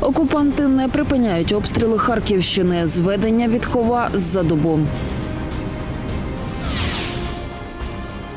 Окупанти не припиняють обстріли Харківщини. Зведення відхова за добу.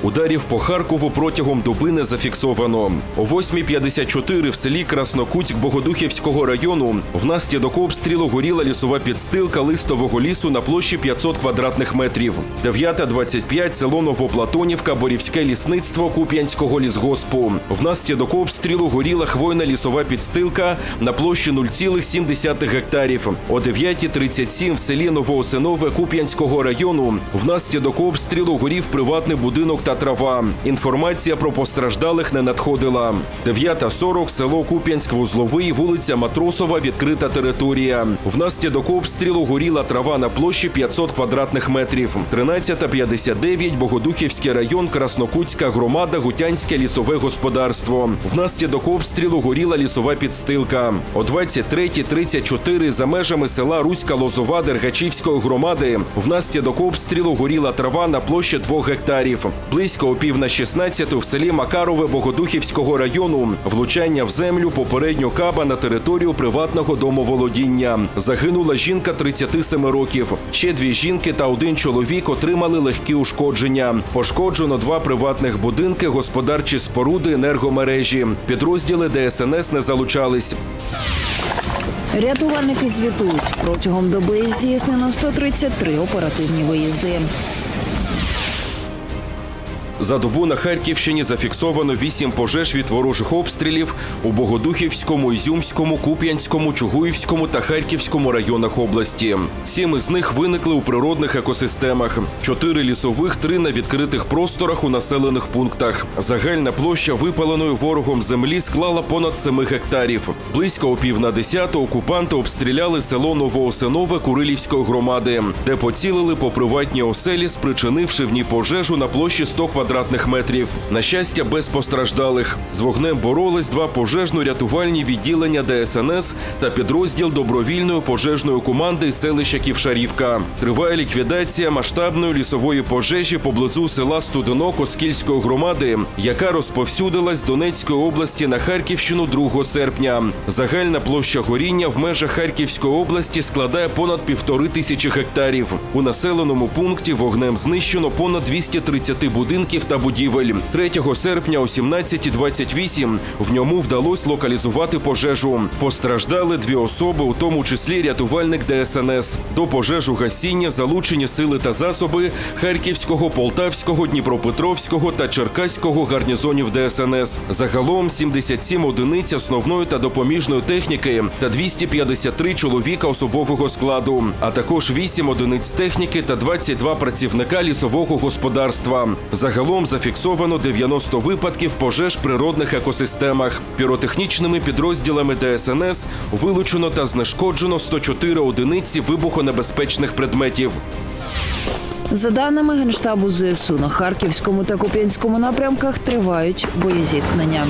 Ударів по Харкову протягом доби не зафіксовано. О 8.54 в селі Краснокутськ Богодухівського району внаслідок обстрілу горіла лісова підстилка листового лісу на площі 500 квадратних метрів. 9.25 село Новоплатонівка, Борівське лісництво Куп'янського лісгоспу. Внаслідок обстрілу горіла хвойна лісова підстилка на площі 0,7 гектарів. О 9.37 в селі Новоосинове Куп'янського району внаслідок обстрілу горів приватний будинок та трава. Інформація про постраждалих не надходила. 9.40 село Куп'янськ-Вузловий, вулиця Матросова, відкрита територія. Внаслідок обстрілу горіла трава на площі 500 квадратних метрів. 13.59 Богодухівський район, Краснокутська громада, Гутянське лісове господарство. Внаслідок обстрілу горіла лісова підстилка. О 23.34 за межами села Руська Лозова Дергачівської громади внаслідок обстрілу горіла трава на площі 2 гектарів. Близько о пів на 16 в селі Макарове Богодухівського району влучання в землю попередньо каба на територію приватного домоволодіння. Загинула жінка 37 років. Ще дві жінки та один чоловік отримали легкі ушкодження. Пошкоджено два приватних будинки, господарчі споруди, енергомережі. Підрозділи ДСНС не залучались. Рятувальники звітують. Протягом доби здійснено 133 оперативні виїзди. За добу на Харківщині зафіксовано вісім пожеж від ворожих обстрілів у Богодухівському, Ізюмському, Куп'янському, Чугуївському та Харківському районах області. Сім із них виникли у природних екосистемах: чотири лісових, три на відкритих просторах у населених пунктах. Загальна площа випаленої ворогом землі склала понад 7 гектарів. Близько о пів на десяту окупанти обстріляли село Новоосинове Курилівської громади, де поцілили по приватній оселі, спричинивши в ній пожежу на площі 100 квадратних метрів. На щастя, без постраждалих. З вогнем боролись два пожежно-рятувальні відділення ДСНС та підрозділ добровільної пожежної команди селища Ківшарівка. Триває ліквідація масштабної лісової пожежі поблизу села Студенок Оскільської громади, яка розповсюдилась з Донецької області на Харківщину 2 серпня. Загальна площа горіння в межах Харківської області складає понад півтори тисячі гектарів. У населеному пункті вогнем знищено понад 230 будинків та будівель. 3 серпня о 17.28 в ньому вдалося локалізувати пожежу. Постраждали дві особи, у тому числі рятувальник ДСНС. До пожежу гасіння залучені сили та засоби Харківського, Полтавського, Дніпропетровського та Черкаського гарнізонів ДСНС. Загалом 77 одиниць основної та допоміжної техніки та 253 чоловіка особового складу, а також 8 одиниць техніки та 22 працівника лісового господарства. Загалом зафіксовано 90 випадків пожеж природних екосистемах. Піротехнічними підрозділами ДСНС вилучено та знешкоджено 104 одиниці вибухонебезпечних предметів. За даними Генштабу ЗСУ, на Харківському та Куп'янському напрямках тривають боєзіткнення.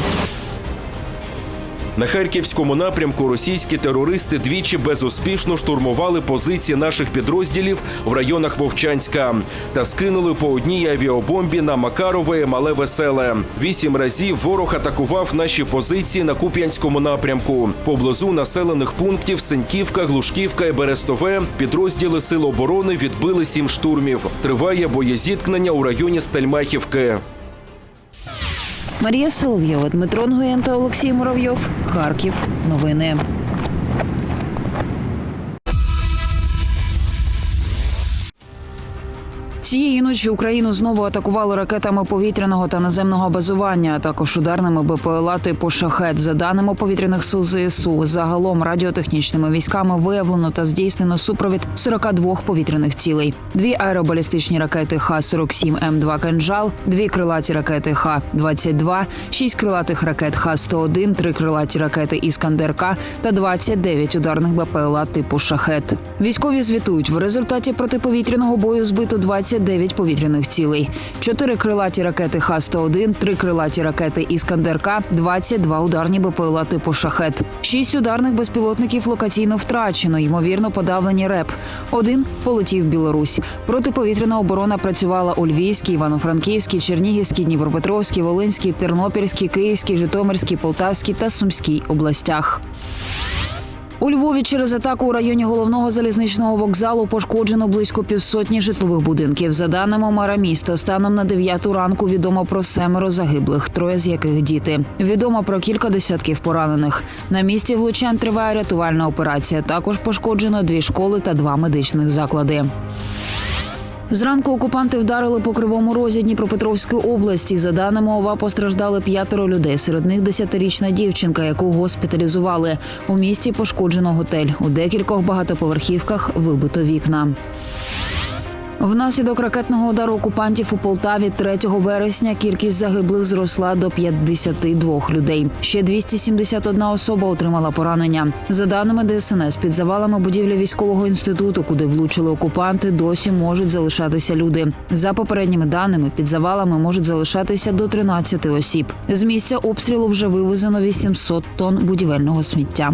На харківському напрямку російські терористи двічі безуспішно штурмували позиції наших підрозділів в районах Вовчанська та скинули по одній авіабомбі на Макарове і Мале Веселе. Вісім разів ворог атакував наші позиції на Куп'янському напрямку. Поблизу населених пунктів Сеньківка, Глушківка і Берестове підрозділи Сил оборони відбили сім штурмів. Триває боєзіткнення у районі Стельмахівки. Марія Солов'єва, Дмитро Нгоєн та Олексій Муравйов. Харків. Новини. Цієї ночі Україну знову атакували ракетами повітряного та наземного базування, а також ударними БПЛА типу шахет. За даними повітряних сил ЗСУ, загалом радіотехнічними військами виявлено та здійснено супровід 42 повітряних цілей: дві аеробалістичні ракети Х-47 М2 «Кинжал», дві крилаті ракети Х-22, шість крилатих ракет Х-101, три крилаті ракети Іскандер-К та 29 ударних БПЛА типу шахет. Військові звітують в результаті протиповітряного бою збито 29 повітряних цілей, чотири крилаті ракети Х-101, три крилаті ракети Іскандер-К, 22 ударні БПЛА типу шахет, шість ударних безпілотників локаційно втрачено, ймовірно, подавлені РЕП. Один полетів в Білорусь. Протиповітряна оборона працювала у Львівській, Івано-Франківській, Чернігівській, Дніпропетровській, Волинській, Тернопільській, Київській, Житомирській, Полтавській та Сумській областях. У Львові через атаку у районі головного залізничного вокзалу пошкоджено близько півсотні житлових будинків. За даними мера міста, станом на 9 ранку відомо про семеро загиблих, троє з яких діти. Відомо про кілька десятків поранених. На місці влучань триває рятувальна операція. Також пошкоджено дві школи та два медичних заклади. Зранку окупанти вдарили по кривому розі Дніпропетровської області. За даними ОВА, постраждали п'ятеро людей. Серед них десятирічна дівчинка, яку госпіталізували. У місті пошкоджено готель. У декількох багатоповерхівках вибито вікна. Внаслідок ракетного удару окупантів у Полтаві 3 вересня кількість загиблих зросла до 52 людей. Ще 271 особа отримала поранення. За даними ДСНС, під завалами будівлі військового інституту, куди влучили окупанти, досі можуть залишатися люди. За попередніми даними, під завалами можуть залишатися до 13 осіб. З місця обстрілу вже вивезено 800 тонн будівельного сміття.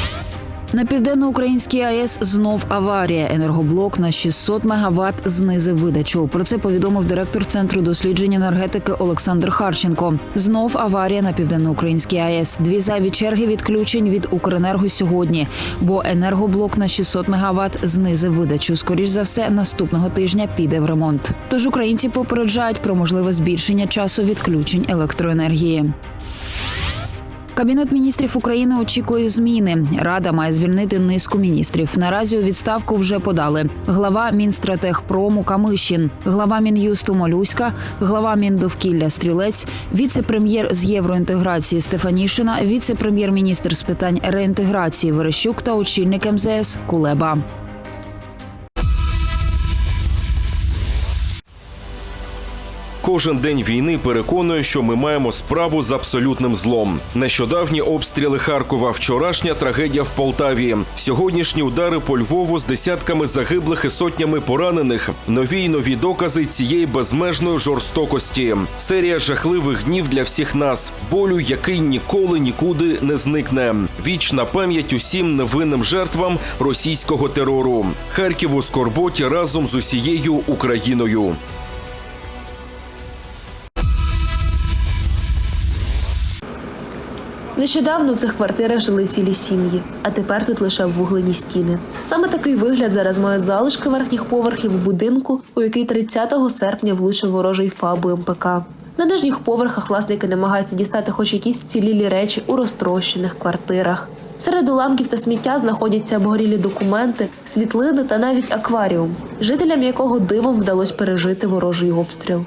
На південноукраїнській АЕС знов аварія. Енергоблок на 600 МВт знизив видачу. Про це повідомив директор центру досліджень енергетики Олександр Харченко. Знов аварія на південноукраїнській АЕС. Дві зайві черги відключень від Укренерго сьогодні, бо енергоблок на 600 МВт знизив видачу. Скоріш за все, наступного тижня піде в ремонт. Тож українці попереджають про можливе збільшення часу відключень електроенергії. Кабінет міністрів України очікує зміни. Рада має звільнити низку міністрів. Наразі у відставку вже подали глава Мінстратегпрому Камишін, глава Мін'юсту Молюська, глава Міндовкілля Стрілець, віце-прем'єр з євроінтеграції Стефанішина, віце-прем'єр-міністр з питань реінтеграції Верещук та очільник МЗС Кулеба. Кожен день війни переконує, що ми маємо справу з абсолютним злом. Нещодавні обстріли Харкова, вчорашня трагедія в Полтаві, сьогоднішні удари по Львову з десятками загиблих і сотнями поранених. Нові й нові докази цієї безмежної жорстокості. Серія жахливих днів для всіх нас, болю, який ніколи нікуди не зникне. Вічна пам'ять усім невинним жертвам російського терору. Харків у скорботі разом з усією Україною. Нещодавно у цих квартирах жили цілі сім'ї, а тепер тут лише вуглені стіни. Саме такий вигляд зараз мають залишки верхніх поверхів будинку, у який 30 серпня влучив ворожий ФАБу МПК. На нижніх поверхах власники намагаються дістати хоч якісь вцілілі речі у розтрощених квартирах. Серед уламків та сміття знаходяться обгорілі документи, світлини та навіть акваріум, жителям якого дивом вдалося пережити ворожий обстріл.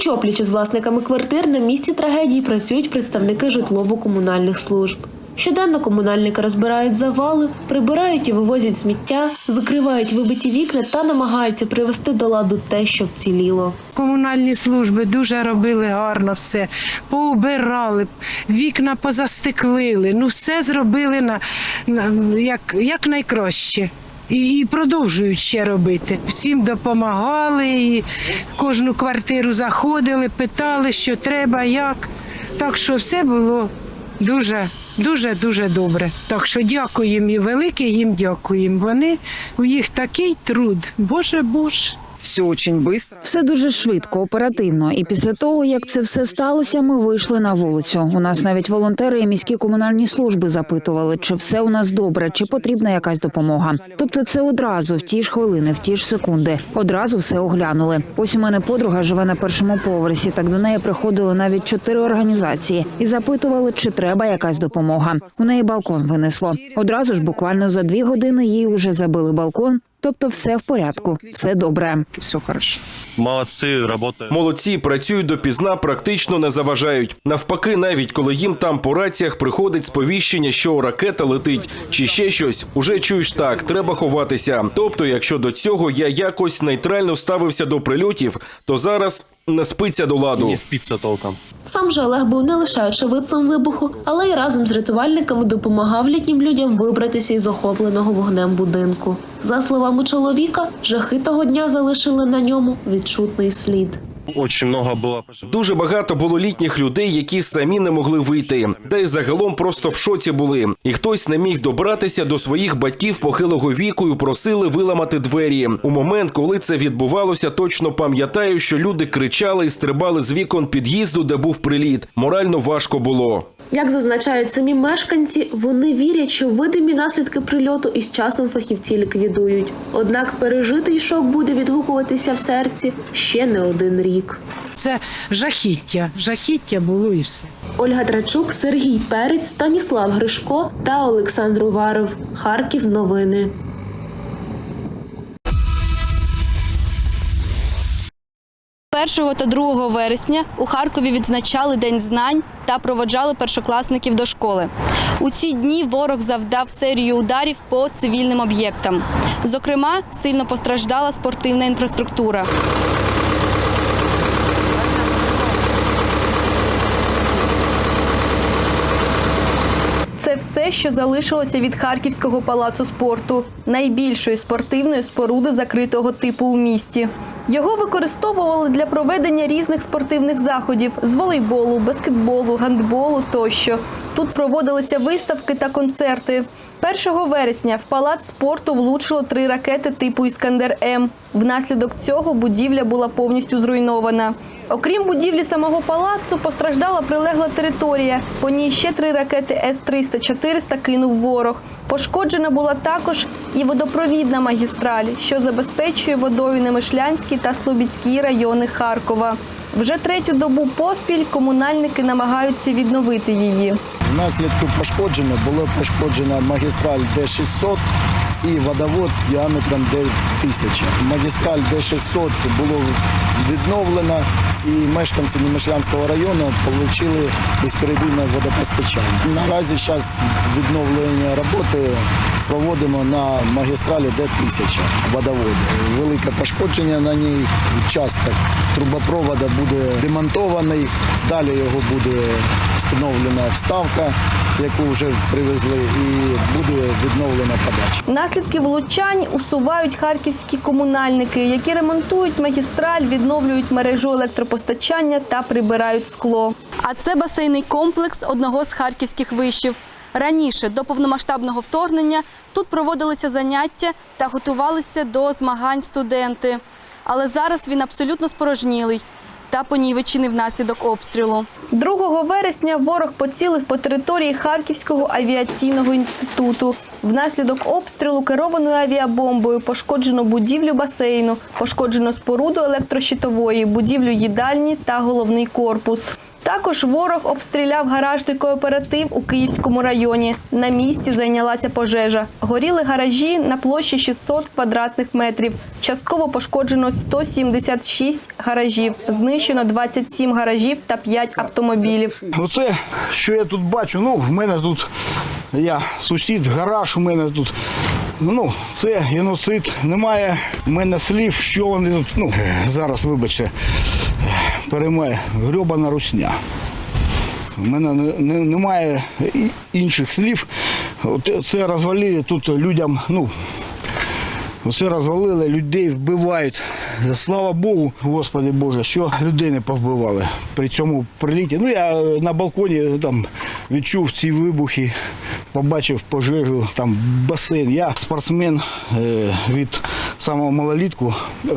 Пліч із власниками квартир на місці трагедії працюють представники житлово-комунальних служб. Щоденно комунальники розбирають завали, прибирають і вивозять сміття, закривають вибиті вікна та намагаються привести до ладу те, що вціліло. Комунальні служби дуже робили гарно все, поубирали, вікна позастеклили, ну все зробили на, на як, як найкраще. І, і продовжують ще робити. Всім допомагали, і кожну квартиру заходили, питали, що треба, як. Так що все було дуже, дуже, дуже добре. Так що дякуємо і велике їм дякуємо. Вони у їх такий труд. Боже Боже. Все очень быстро. Все дуже швидко, оперативно. І після того, як це все сталося, ми вийшли на вулицю. У нас навіть волонтери і міські комунальні служби запитували, чи все у нас добре, чи потрібна якась допомога. Тобто, це одразу в ті ж хвилини, в ті ж секунди. Одразу все оглянули. Ось у мене подруга живе на першому поверсі. Так до неї приходили навіть чотири організації і запитували, чи треба якась допомога. У неї балкон винесло. Одразу ж буквально за дві години їй уже забили балкон. Тобто, все в порядку, все добре. Все хорошо. Молодці, працюють. Молодці працюють допізна, практично не заважають. Навпаки, навіть коли їм там по раціях приходить сповіщення, що ракета летить чи ще щось, уже чуєш так, треба ховатися. Тобто, якщо до цього я якось нейтрально ставився до прильотів, то зараз не спиться до ладу. Не спиться толком. Сам же Олег був не лише очевидцем вибуху, але й разом з рятувальниками допомагав літнім людям вибратися із охопленого вогнем будинку. За словами чоловіка, жахи того дня залишили на ньому відчутний слід. Очень много було. Дуже багато було літніх людей, які самі не могли вийти, та й загалом просто в шоці були. І хтось не міг добратися до своїх батьків похилого віку і просили виламати двері. У момент, коли це відбувалося, точно пам'ятаю, що люди кричали і стрибали з вікон під'їзду, де був приліт. Морально важко було. Як зазначають самі мешканці, вони вірять, що видимі наслідки прильоту із часом фахівці ліквідують. Однак пережитий шок буде відгукуватися в серці ще не один рік. Це жахіття. Жахіття було і все. Ольга Трачук, Сергій Перець, Станіслав Гришко та Олександр Уваров. Харків. Новини. Першого та 2 вересня у Харкові відзначали День знань та проводжали першокласників до школи. У ці дні ворог завдав серію ударів по цивільним об'єктам. Зокрема, сильно постраждала спортивна інфраструктура. Це все, що залишилося від Харківського палацу спорту, найбільшої спортивної споруди закритого типу у місті. Його використовували для проведення різних спортивних заходів з волейболу, баскетболу, гандболу тощо. Тут проводилися виставки та концерти. 1 вересня в палац спорту влучило три ракети типу Іскандер М. Внаслідок цього будівля була повністю зруйнована. Окрім будівлі самого палацу, постраждала прилегла територія. По ній ще три ракети С-300-400 кинув ворог. Пошкоджена була також і водопровідна магістраль, що забезпечує водою Немишлянський та Слобідський райони Харкова. Вже третю добу поспіль комунальники намагаються відновити її. Внаслідку пошкодження було пошкоджена магістраль Д-600 і водовод діаметром Д-1000. Магістраль Д-600 було відновлено і мешканці Німишлянського району отримали безперебійне водопостачання. Наразі зараз відновлення роботи проводимо на магістралі Д-1000 водоводу. Велике пошкодження на ній. Участок трубопровода буде демонтований. Далі його буде встановлена вставка, яку вже привезли, і буде відновлена подача. Наслідки влучань усувають харківські комунальники, які ремонтують магістраль, відновлюють мережу електропостачання та прибирають скло. А це басейний комплекс одного з харківських вишів. Раніше до повномасштабного вторгнення тут проводилися заняття та готувалися до змагань студенти. Але зараз він абсолютно спорожнілий та понівечений внаслідок обстрілу. 2 вересня ворог поцілив по території Харківського авіаційного інституту. Внаслідок обстрілу керованою авіабомбою пошкоджено будівлю басейну, пошкоджено споруду електрощитової, будівлю їдальні та головний корпус. Також ворог обстріляв гаражний кооператив у Київському районі. На місці зайнялася пожежа. Горіли гаражі на площі 600 квадратних метрів. Частково пошкоджено 176 гаражів. Знищено 27 гаражів та 5 автомобілів. Оце, що я тут бачу, ну, в мене тут, я сусід, гараж у мене тут. Ну, це геноцид. Немає в мене слів, що вони тут. Ну, зараз, вибачте, переймає грьобана русня. У мене не, не- немає інших слів. Це розвалили тут людям, ну, Усе розвалили, людей вбивають. Слава Богу, Господи Боже, що людей не повбивали при цьому приліті. Ну я на балконі там відчув ці вибухи, побачив пожежу, там басейн. Я спортсмен е, від самого малолітку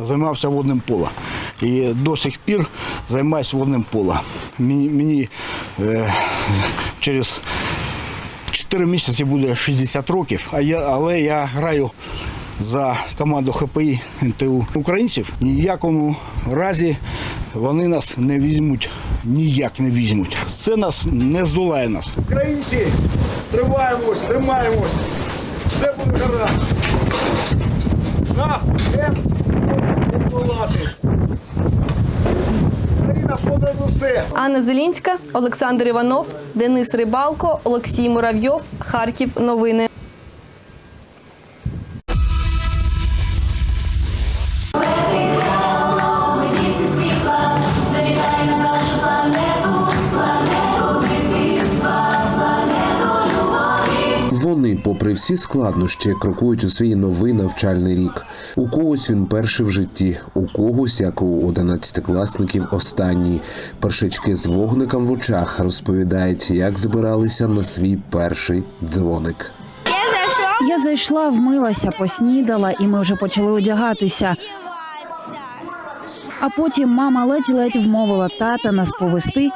займався водним полом. І до сих пір займаюся водним полом. Мені, мені е, через 4 місяці буде 60 років, а я, але я граю за команду ХПІ НТУ українців. Ніякому разі вони нас не візьмуть, ніяк не візьмуть. Це нас не здолає нас. Українці, тримаємось, тримаємось. Все буде гаразд. Нас не подолати. Україна понад усе. Анна Зелінська, Олександр Іванов, Денис Рибалко, Олексій Муравйов, Харків. Новини. Попри всі складнощі, крокують у свій новий навчальний рік. У когось він перший в житті, у когось, як у одинадцятикласників, останній. Першачки з вогником в очах розповідають, як збиралися на свій перший дзвоник. Я зайшла, вмилася, поснідала, і ми вже почали одягатися. А потім мама ледь-ледь вмовила тата нас повести,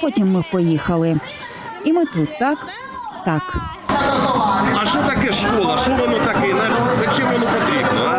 потім ми поїхали. І ми тут, так? Так. А що таке школа? Що воно таке? Зачем воно потрібно?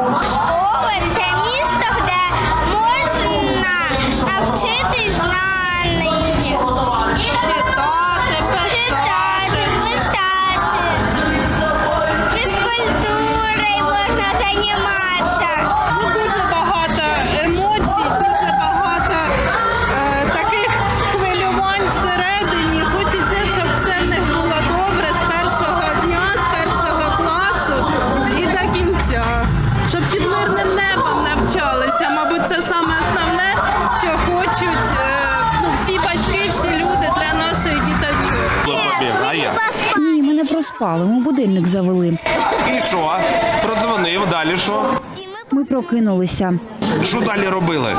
Ми будильник завели. І що? Продзвонив, далі що? Ми прокинулися, Що далі робили?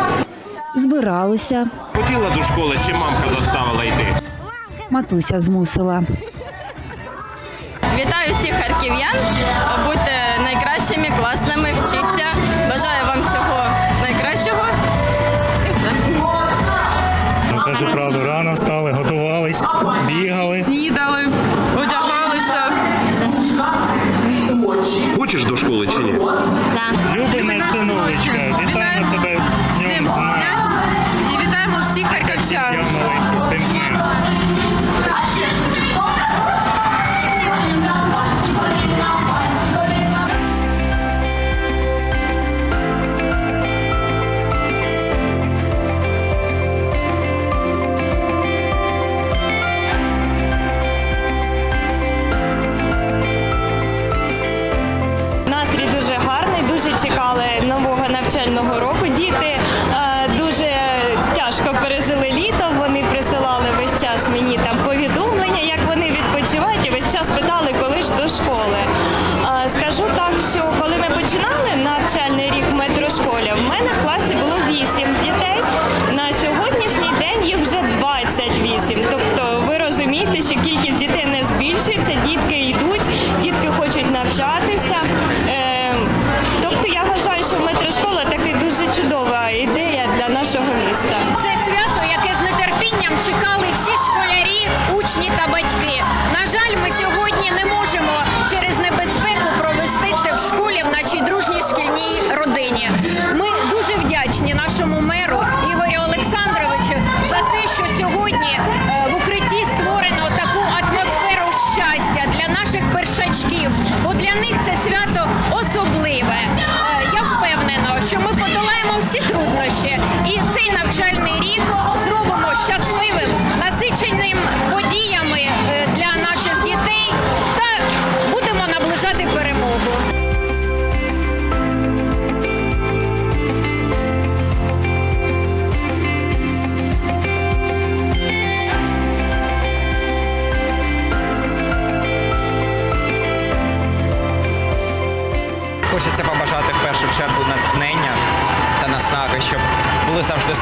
збиралися. Хотіла до школи, чи мамка заставила йти? Матуся змусила. Вітаю всіх харків'ян. Скажу так, що коли ми починали навчальний рік в метрошколі,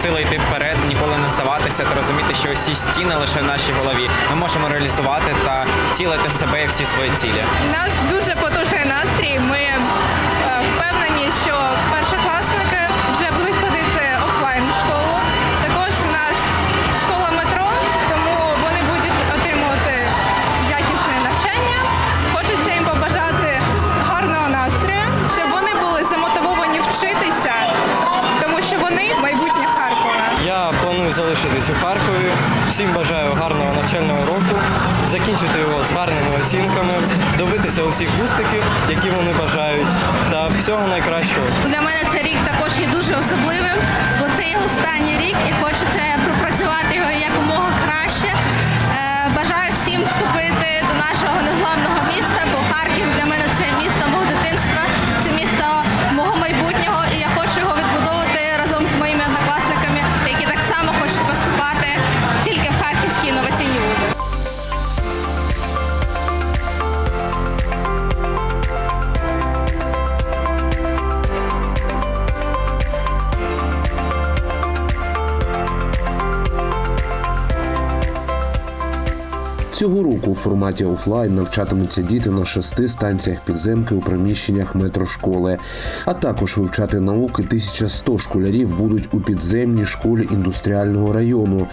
сили йти вперед, ніколи не здаватися та розуміти, що усі стіни лише в нашій голові. Ми можемо реалізувати та втілити себе і всі свої цілі. У нас дуже потужний настрій. Ми е, впевнені, що першокласники залишитись у Харкові. Всім бажаю гарного навчального року, закінчити його з гарними оцінками, добитися усіх успіхів, які вони бажають, та всього найкращого. Для мене цей рік також є дуже особливим, бо це є останній рік і хочеться пропрацювати його якомога краще. Е, Бажаю всім вступити до нашого незламного міста, бо Харків для мене це місто мого дитинства, це місто мого майбутнього, Цього року у форматі офлайн навчатимуться діти на шести станціях підземки у приміщеннях метрошколи. А також вивчати науки 1100 школярів будуть у підземній школі індустріального району.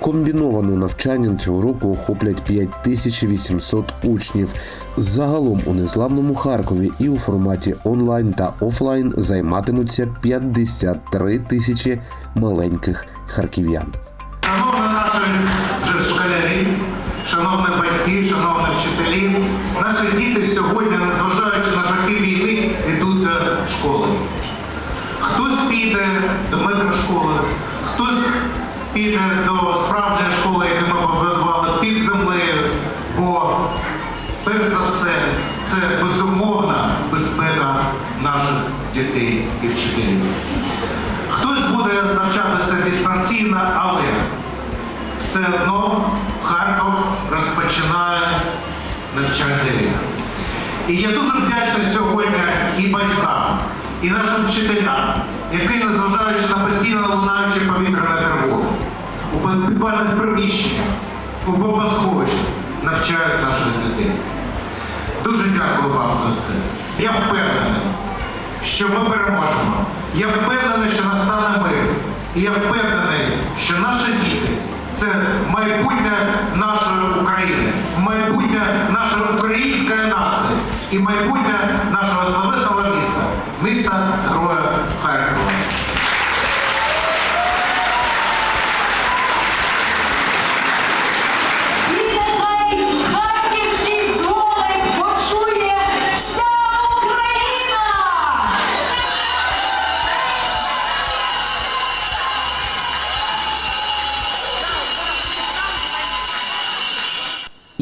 Комбінованим навчанням цього року охоплять 5800 учнів. Загалом у незламному Харкові і у форматі онлайн та офлайн займатимуться 53 тисячі маленьких харків'ян. Вже школярі, шановні батьки, шановні вчителі, наші діти сьогодні, незважаючи на жахи війни, йдуть до школи. Хтось піде до метрошколи, хтось піде до справжньої школи, яку ми побудували під землею, бо перш за все це безумовна безпека наших дітей і вчителів. Хтось буде навчатися дистанційно, але все одно Харків навчальний. І я дуже вдячний сьогодні і батькам, і нашим вчителям, які, незважаючи на постійно лунаючі повітряні тривоги, у підвальних приміщеннях, у бомбосховищах навчають наших дітей. Дуже дякую вам за це. Я впевнений, що ми переможемо. Я впевнений, що настане мир. І я впевнений, що наші діти це майбутнє нашої України, майбутнє нашої української нації і майбутнє нашого славетного міста, міста Героя Харкова.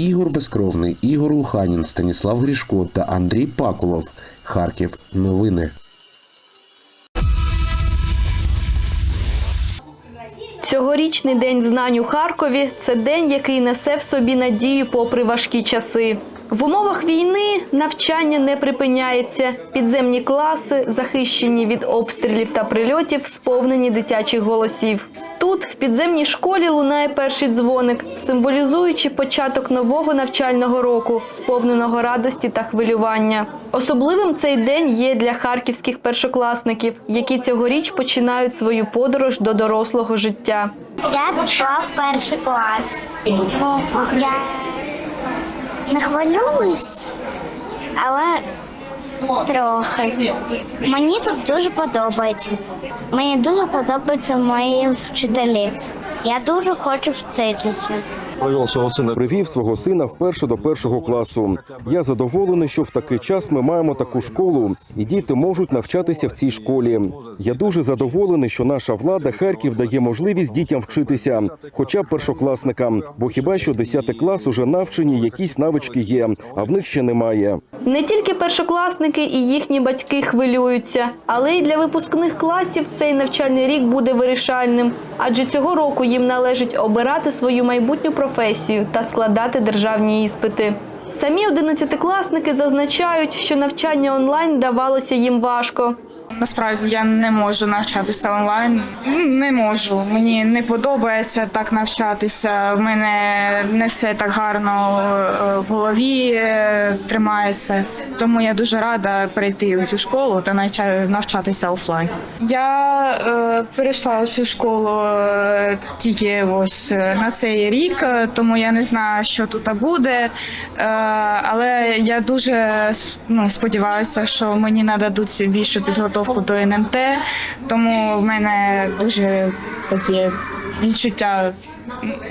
Ігор Безкровний, Ігор Луханін, Станіслав Грішко та Андрій Пакулов. Харків. Новини. Цьогорічний день знань у Харкові це день, який несе в собі надію попри важкі часи. В умовах війни навчання не припиняється. Підземні класи, захищені від обстрілів та прильотів, сповнені дитячих голосів. Тут, в підземній школі, лунає перший дзвоник, символізуючи початок нового навчального року, сповненого радості та хвилювання. Особливим цей день є для харківських першокласників, які цьогоріч починають свою подорож до дорослого життя. Я пішла в перший клас. Я не хвилююсь, але трохи. Мені тут дуже подобається. Мені дуже подобаються мої вчителі. Я дуже хочу вчитися. Провів свого сина привів свого сина вперше до першого класу. Я задоволений, що в такий час ми маємо таку школу, і діти можуть навчатися в цій школі. Я дуже задоволений, що наша влада Харків дає можливість дітям вчитися, хоча б першокласникам, бо хіба що 10 клас уже навчені, якісь навички є, а в них ще немає. Не тільки першокласники і їхні батьки хвилюються, але й для випускних класів цей навчальний рік буде вирішальним, адже цього року їм належить обирати свою майбутню професію та складати державні іспити. Самі одинадцятикласники зазначають, що навчання онлайн давалося їм важко. Насправді я не можу навчатися онлайн. Не можу. Мені не подобається так навчатися. В мене не все так гарно е, в голові е, тримається. Тому я дуже рада перейти у цю школу та навчатися офлайн. Я е, перейшла у цю школу е, тільки ось на цей рік, тому я не знаю, що тут буде. Е, але я дуже ну, сподіваюся, що мені нададуть більшу підготовку до НМТ, тому в мене дуже такі відчуття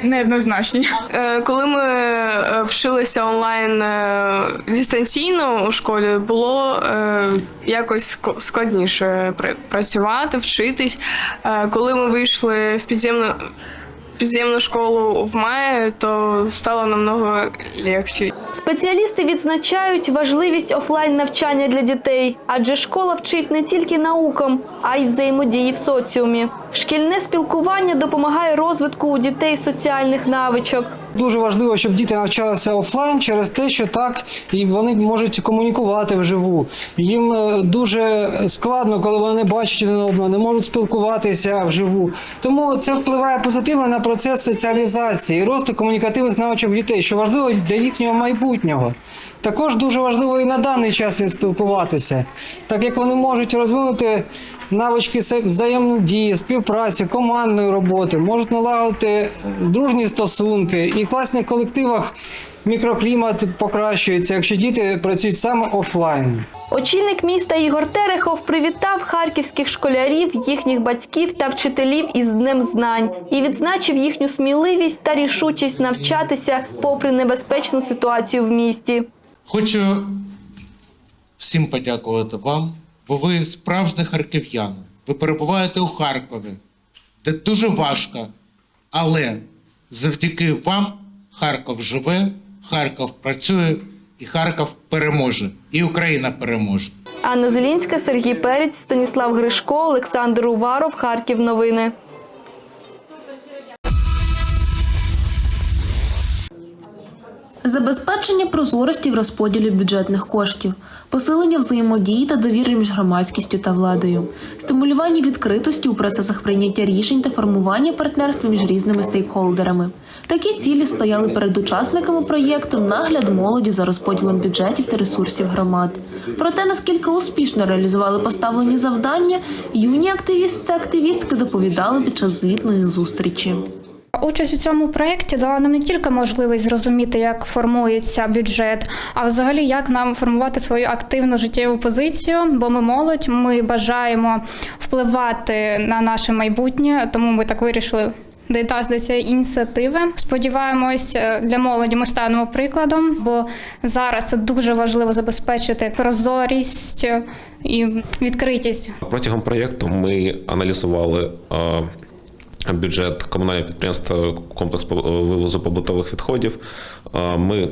неоднозначні. Е, Коли ми е, вчилися онлайн е, дистанційно у школі, було якось ск- складніше працювати, вчитись. Коли ми вийшли в підземну підземну школу в маї, то стало намного легше. Спеціалісти відзначають важливість офлайн навчання для дітей, адже школа вчить не тільки наукам, а й взаємодії в соціумі. Шкільне спілкування допомагає розвитку у дітей соціальних навичок. Дуже важливо, щоб діти навчалися офлайн через те, що так і вони можуть комунікувати вживу. Їм е, дуже складно, коли вони бачать один одного, не можуть спілкуватися вживу. Тому це впливає позитивно на процес соціалізації і росту комунікативних навичок дітей, що важливо для їхнього майбутнього. Також дуже важливо і на даний час спілкуватися, так як вони можуть розвинути навички се- взаємної співпраці, командної роботи, можуть налагодити е, дружні стосунки і в класних колективах мікроклімат покращується, якщо діти працюють саме офлайн. Очільник міста Ігор Терехов привітав харківських школярів, їхніх батьків та вчителів із Днем знань і відзначив їхню сміливість та рішучість навчатися попри небезпечну ситуацію в місті. Хочу всім подякувати вам, бо ви справжні харків'яни. Ви перебуваєте у Харкові, де дуже важко, але завдяки вам Харків живе, Харків працює і Харків переможе, і Україна переможе. Анна Зелінська, Сергій Перець, Станіслав Гришко, Олександр Уваров, Харків. Новини. Забезпечення прозорості в розподілі бюджетних коштів, посилення взаємодії та довіри між громадськістю та владою, стимулювання відкритості у процесах прийняття рішень та формування партнерства між різними стейкхолдерами. Такі цілі стояли перед учасниками проєкту нагляд молоді за розподілом бюджетів та ресурсів громад. Про те, наскільки успішно реалізували поставлені завдання, юні активісти та активістки доповідали під час звітної зустрічі. Участь у цьому проєкті дала нам не тільки можливість зрозуміти, як формується бюджет, а взагалі як нам формувати свою активну життєву позицію. Бо ми молодь, ми бажаємо впливати на наше майбутнє, тому ми так вирішили. Цієї ініціативи. Сподіваємось, е, для молоді ми станемо прикладом, бо зараз це дуже важливо забезпечити прозорість е, і відкритість Протягом проєкту ми аналізували е, бюджет комунального підприємства комплекс по- вивозу побутових відходів. Е, Ми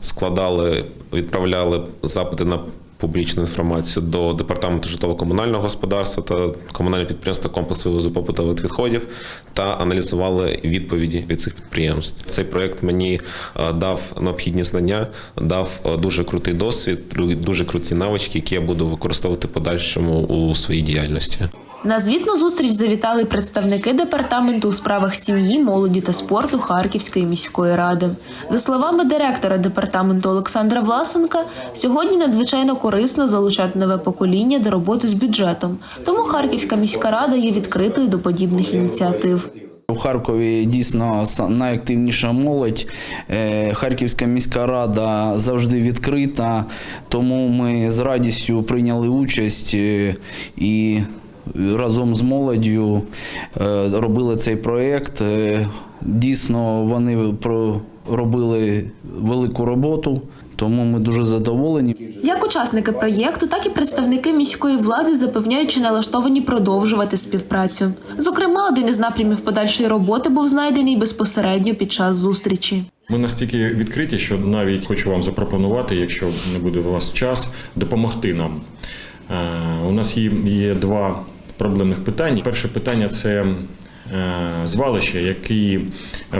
складали, відправляли запити на публічну інформацію до департаменту житлово-комунального господарства та комунального підприємства комплекс вивозу побутових відходів та аналізували відповіді від цих підприємств. Цей проект мені е, дав необхідні знання, дав е, дуже крутий досвід, дуже круті навички, які я буду використовувати подальшому у своїй діяльності. На звітну зустріч завітали представники департаменту у справах сім'ї, молоді та спорту Харківської міської ради. За словами директора департаменту Олександра Власенка, сьогодні надзвичайно корисно залучати нове покоління до роботи з бюджетом. Тому Харківська міська рада є відкритою до подібних ініціатив. У Харкові дійсно найактивніша молодь. Е, Харківська міська рада завжди відкрита, тому ми з радістю прийняли участь е, і разом з молоддю е, робили цей проєкт. Е, Дійсно, вони робили велику роботу, тому ми дуже задоволені. Як учасники проєкту, так і представники міської влади запевняють, що налаштовані продовжувати співпрацю. Зокрема, один із напрямів подальшої роботи був знайдений безпосередньо під час зустрічі. Ми настільки відкриті, що навіть хочу вам запропонувати, якщо не буде у вас час, допомогти нам. Е, У нас є два проблемних питання. Перше питання це е, звалища, які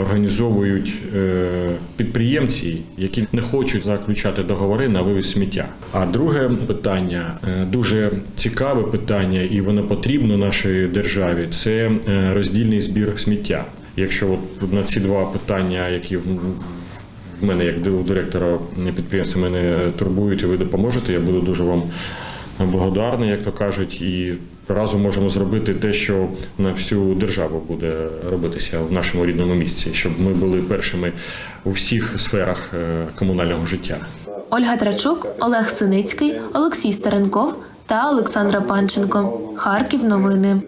організовують е, підприємці, які не хочуть заключати договори на вивіз сміття. А друге питання е, дуже цікаве питання, і воно потрібно нашій державі. Це роздільний збір сміття. Якщо от на ці два питання, які в мене як у директора підприємства мене турбують, і ви допоможете, я буду дуже вам благодарний, як то кажуть, і разом можемо зробити те, що на всю державу буде робитися в нашому рідному місці, щоб ми були першими у всіх сферах е, комунального життя. Ольга Трачук, Олег Синицький, Олексій Старенков та Олександра Панченко. Харків. Новини.